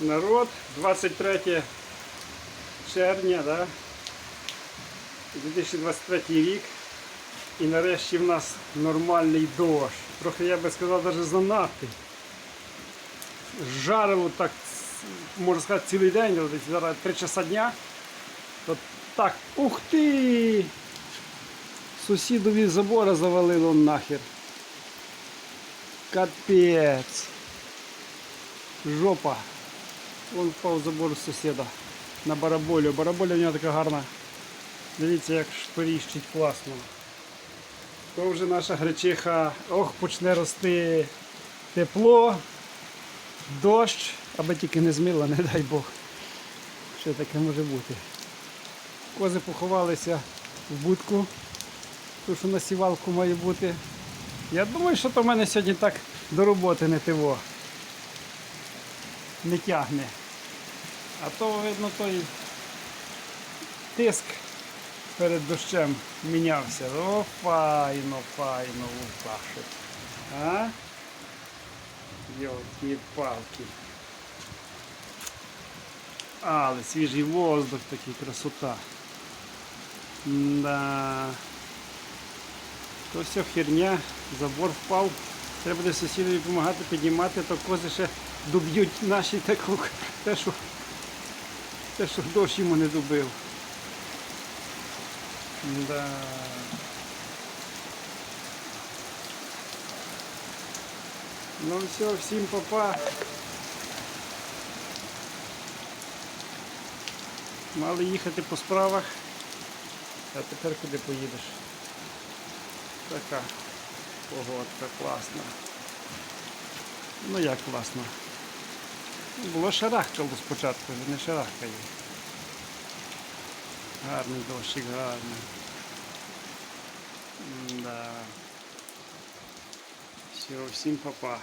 народ. 23 червня, да? 2023 рік. І нарешті в нас нормальний дощ. Трохи я би сказав, навіть занадтий. Жарило так, можна сказати, цілий день, зараз 3 часа дня. То так, ух ти! Сусідові забора завалило нахер. Капець. Жопа. Вон впав забор сусіда. На бараболю. Бараболя в нього така гарна. Дивіться, як шторіщить класно. То вже наша гречиха, ох, почне рости тепло, дощ, аби тільки не змила, не дай Бог. Що таке може бути. Кози поховалися в будку, тому що на сівалку має бути. Я думаю, що то в мене сьогодні так до роботи не тиво. Не тягне. А то, видно, той тиск перед дощем мінявся. О, файно, файно лукашить. А? Йолки палки. Але свіжий воздух такий, красота. Да. То все херня, забор впав. Треба буде сусідові допомагати піднімати, то кози ще доб'ють наші таку, те, що, те, що дощ йому не добив. Да. Ну все, всім папа. Мали їхати по справах. А тепер куди поїдеш? Така погодка класна. Ну як класно. Було шарахкало спочатку, вже не шарахкає. Гарний дощик, гарний. Да. Все, всім папа.